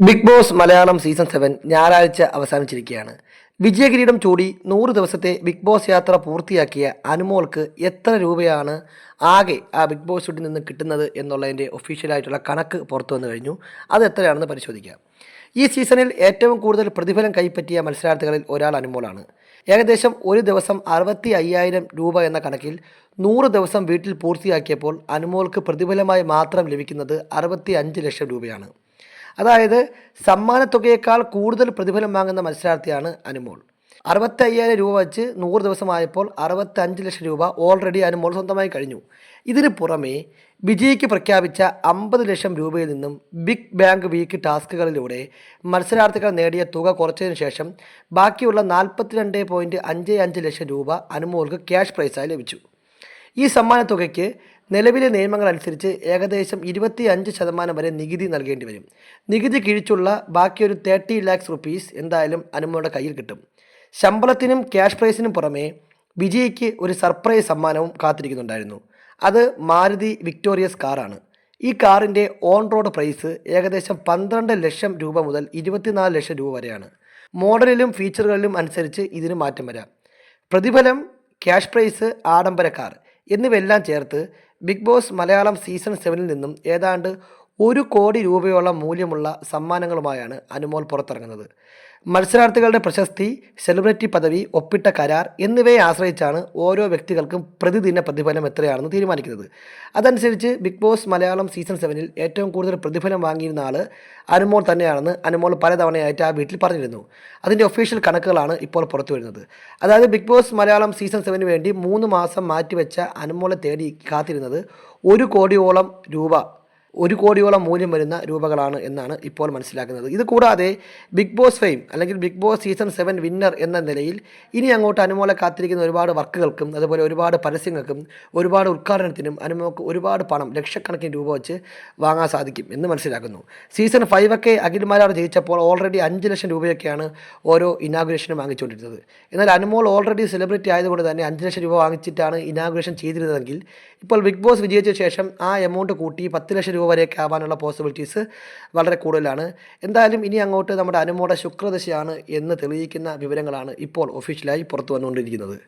Bigg Boss Malayalam season seven ഞായറാഴ്ച അവസാനിച്ചിരിക്കുകയാണ്. വിജയകിരീടം ചൂടി നൂറ് ദിവസത്തെ ബിഗ് ബോസ് യാത്ര പൂർത്തിയാക്കിയ അനുമോൾക്ക് എത്ര രൂപയാണ് ആകെ ആ ബിഗ് ബോസ് വീട്ടിൽ നിന്ന് കിട്ടുന്നത് എന്നുള്ളതിന്റെ ഒഫീഷ്യലായിട്ടുള്ള കണക്ക് പുറത്തു വന്നു കഴിഞ്ഞു. അത് എത്രയാണെന്ന് പരിശോധിക്കാം. ഈ സീസണിൽ ഏറ്റവും കൂടുതൽ പ്രതിഫലം കൈപ്പറ്റിയ മത്സരാർത്ഥികളിൽ ഒരാൾ അനുമോളാണ്. ഏകദേശം ഒരു ദിവസം അറുപത്തി അയ്യായിരം രൂപ എന്ന കണക്കിൽ നൂറ് ദിവസം വീട്ടിൽ പൂർത്തിയാക്കിയപ്പോൾ അനുമോൾക്ക് പ്രതിഫലമായി മാത്രം ലഭിക്കുന്നത് അറുപത്തി ലക്ഷം രൂപയാണ്. അതായത് സമ്മാനത്തുകയേക്കാൾ കൂടുതൽ പ്രതിഫലം വാങ്ങുന്ന മത്സരാർത്ഥിയാണ് അനുമോൾ. അറുപത്തി അയ്യായിരം രൂപ വെച്ച് നൂറ് ദിവസമായപ്പോൾ അറുപത്തി അഞ്ച് ലക്ഷം രൂപ ഓൾറെഡി അനുമോൾ സ്വന്തമായി കഴിഞ്ഞു. ഇതിന് പുറമെ വിജയിക്ക് പ്രഖ്യാപിച്ച അമ്പത് ലക്ഷം രൂപയിൽ നിന്നും ബിഗ് ബാങ്ക് വീക്ക് ടാസ്കുകളിലൂടെ മത്സരാർത്ഥികൾ നേടിയ തുക കുറച്ചതിന് ശേഷം ബാക്കിയുള്ള നാൽപ്പത്തിരണ്ട് പോയിന്റ് അഞ്ച് അഞ്ച് ലക്ഷം രൂപ അനുമോൾക്ക് ക്യാഷ് പ്രൈസായി ലഭിച്ചു. ഈ സമ്മാനത്തുകയ്ക്ക് നിലവിലെ നിയമങ്ങൾ അനുസരിച്ച് ഏകദേശം ഇരുപത്തി അഞ്ച് ശതമാനം വരെ നികുതി നൽകേണ്ടി വരും. നികുതി കിഴിച്ചുള്ള ബാക്കിയൊരു തേർട്ടി ലാക്സ് റുപ്പീസ് എന്തായാലും അനുമയുടെ കയ്യിൽ കിട്ടും. ശമ്പളത്തിനും ക്യാഷ് പ്രൈസിനും പുറമേ വിജയ്ക്ക് ഒരു സർപ്രൈസ് സമ്മാനവും കാത്തിരിക്കുന്നുണ്ടായിരുന്നു. അത് മാരുതി വിക്ടോറിയസ് കാറാണ്. ഈ കാറിന്റെ ഓൺ റോഡ് പ്രൈസ് ഏകദേശം പന്ത്രണ്ട് ലക്ഷം രൂപ മുതൽ ഇരുപത്തിനാല് ലക്ഷം രൂപ വരെയാണ്. മോഡലിലും ഫീച്ചറുകളിലും അനുസരിച്ച് ഇതിന് മാറ്റം വരാം. പ്രതിഫലം ക്യാഷ് പ്രൈസ് ആഡംബര കാർ എന്നിവയെല്ലാം ചേർത്ത് ബിഗ് ബോസ് മലയാളം സീസൺ സെവനിൽ നിന്നും ഏതാണ്ട് ഒരു കോടി രൂപയോളം മൂല്യമുള്ള സമ്മാനങ്ങളുമായാണ് അനുമോൾ പുറത്തിറങ്ങുന്നത്. മത്സരാർത്ഥികളുടെ പ്രശസ്തി സെലിബ്രിറ്റി പദവി ഒപ്പിട്ട കരാർ എന്നിവയെ ആശ്രയിച്ചാണ് ഓരോ വ്യക്തികൾക്കും പ്രതിദിന പ്രതിഫലം എത്രയാണെന്ന് തീരുമാനിക്കുന്നത്. അതനുസരിച്ച് ബിഗ് ബോസ് മലയാളം സീസൺ സെവനിൽ ഏറ്റവും കൂടുതൽ പ്രതിഫലം വാങ്ങിയിരുന്ന ആൾ അനുമോൾ തന്നെയാണെന്ന് അനുമോൾ പലതവണയായിട്ട് ആ വീട്ടിൽ പറഞ്ഞിരുന്നു. അതിന്റെ ഒഫീഷ്യൽ കണക്കുകളാണ് ഇപ്പോൾ പുറത്തു വരുന്നത്. അതായത് ബിഗ് ബോസ് മലയാളം സീസൺ സെവന് വേണ്ടി മൂന്ന് മാസം മാറ്റിവെച്ച അനുമോളെ തേടി കാത്തിരുന്നത് ഒരു കോടിയോളം രൂപ ഒരു കോടിയോളം മൂല്യം വരുന്ന രൂപകളാണ് എന്നാണ് ഇപ്പോൾ മനസ്സിലാക്കുന്നത്. ഇത് കൂടാതെ ബിഗ് ബോസ് ഫെയിം അല്ലെങ്കിൽ Bigg Boss season seven winner എന്ന നിലയിൽ ഇനി അങ്ങോട്ട് അനുമോളെ കാത്തിരിക്കുന്ന ഒരുപാട് വർക്കുകൾക്കും അതുപോലെ ഒരുപാട് പരസ്യങ്ങൾക്കും ഒരുപാട് ഉദ്ഘാടനത്തിനും അനുമോക്ക് ഒരുപാട് പണം ലക്ഷക്കണക്കിന് രൂപ വെച്ച് വാങ്ങാൻ സാധിക്കും എന്ന് മനസ്സിലാക്കുന്നു. സീസൺ ഫൈവ് ഒക്കെ അഖിൽമാരാർ ജയിച്ചപ്പോൾ ഓൾറെഡി അഞ്ച് ലക്ഷം രൂപയൊക്കെയാണ് ഓരോ ഇനാഗുറേഷനും വാങ്ങിച്ചുകൊണ്ടിരുന്നത്. എന്നാൽ അനുമോൾ ഓൾറെഡി സെലിബ്രിറ്റി ആയതുകൊണ്ട് തന്നെ അഞ്ച് ലക്ഷം രൂപ വാങ്ങിച്ചിട്ടാണ് ഇനാഗുറേഷൻ ചെയ്തിരുന്നതെങ്കിൽ ഇപ്പോൾ ബിഗ് ബോസ് വിജയിച്ച ശേഷം ആ എമൗണ്ട് കൂട്ടി പത്ത് ലക്ഷം രൂപ വരെയൊക്കെ ആവാനുള്ള പോസിബിലിറ്റീസ് വളരെ കൂടുതലാണ്. എന്തായാലും ഇനി അങ്ങോട്ട് നമ്മുടെ അനുമോടെ ശുക്രദശയാണ് എന്ന് തെളിയിക്കുന്ന വിവരങ്ങളാണ് ഇപ്പോൾ ഒഫീഷ്യലായി പുറത്തു വന്നുകൊണ്ടിരിക്കുന്നത്.